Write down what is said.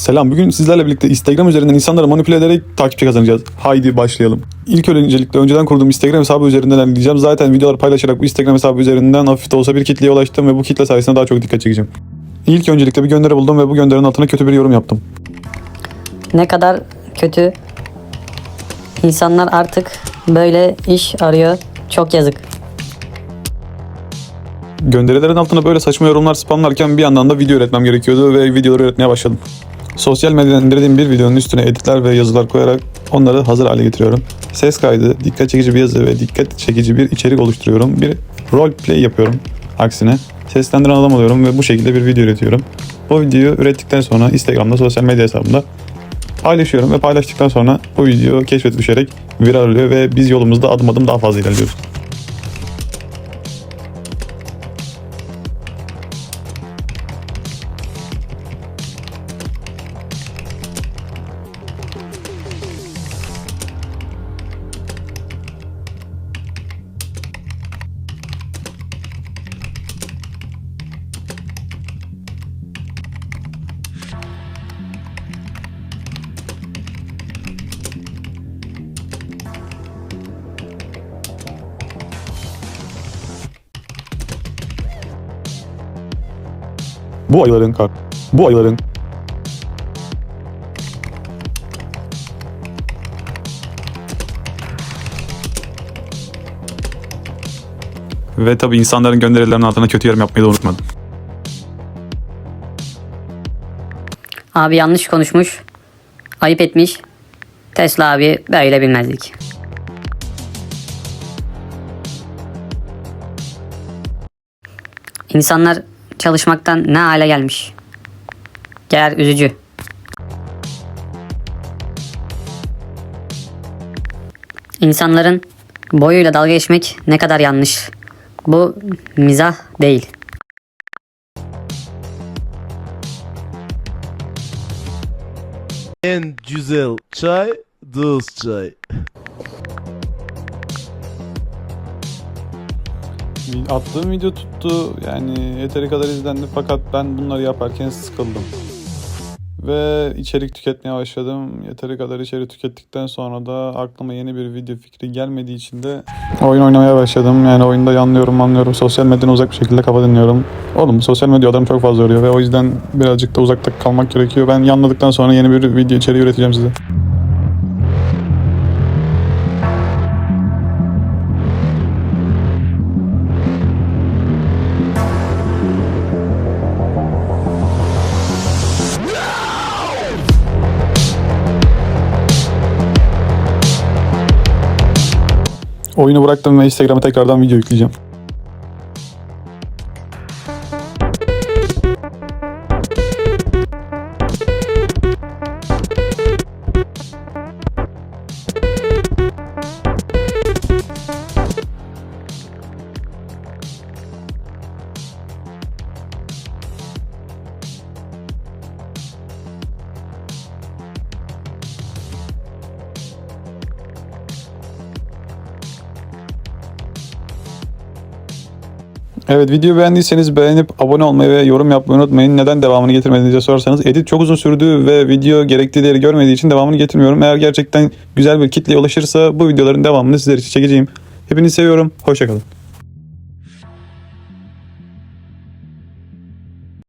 Selam. Bugün sizlerle birlikte Instagram üzerinden insanları manipüle ederek takipçi kazanacağız. Haydi başlayalım. İlk öncelikle önceden kurduğum Instagram hesabı üzerinden ilerleyeceğim. Zaten videolar paylaşarak bu Instagram hesabı üzerinden hafif de olsa bir kitleye ulaştım ve bu kitle sayesinde daha çok dikkat çekeceğim. İlk öncelikle bir gönderi buldum ve bu gönderinin altına kötü bir yorum yaptım. Ne kadar kötü. İnsanlar artık böyle iş arıyor. Çok yazık. Gönderilerin altına böyle saçma yorumlar spamlarken bir yandan da video üretmem gerekiyordu ve videoları üretmeye başladım. Sosyal medyadan indirdiğim bir videonun üstüne editler ve yazılar koyarak onları hazır hale getiriyorum. Ses kaydı, dikkat çekici bir yazı ve dikkat çekici bir içerik oluşturuyorum. Bir roleplay yapıyorum aksine. Seslendiren adam alıyorum ve bu şekilde bir video üretiyorum. Bu videoyu ürettikten sonra Instagram'da sosyal medya hesabımda paylaşıyorum ve paylaştıktan sonra bu video keşfete düşerek viral oluyor ve biz yolumuzda adım adım daha fazla ilerliyoruz. Bu ayıların kar. Bu ayıların Ve tabi insanların gönderilerinin altına kötü yorum yapmayı da unutmadım. Abi yanlış konuşmuş. Ayıp etmiş. Tesla abi böyle bilmezdik. İnsanlar çalışmaktan ne hale gelmiş. Ger üzücü. İnsanların boyuyla dalga geçmek ne kadar yanlış. Bu mizah değil. En güzel çay, düz çay. Attığım video tuttu. Yani yeteri kadar izlendi fakat ben bunları yaparken sıkıldım. Ve içerik tüketmeye başladım. Yeteri kadar içerik tükettikten sonra da aklıma yeni bir video fikri gelmediği için de oyun oynamaya başladım. Yani oyunda yanlıyorum, anlıyorum. Sosyal medyadan uzak bir şekilde kafa dinliyorum. Oğlum sosyal medya adamı çok fazla yoruyor ve o yüzden birazcık da uzakta kalmak gerekiyor. Ben yanladıktan sonra yeni bir video içeriği üreteceğim size. Oyunu bıraktım ve Instagram'a tekrardan video yükleyeceğim. Evet video beğendiyseniz beğenip abone olmayı ve yorum yapmayı unutmayın. Neden devamını getirmediğinizi sorarsanız edit çok uzun sürdü ve video gerektiği değeri görmediği için devamını getirmiyorum. Eğer gerçekten güzel bir kitleye ulaşırsa bu videoların devamını sizler için çekeceğim. Hepinizi seviyorum. Hoşçakalın.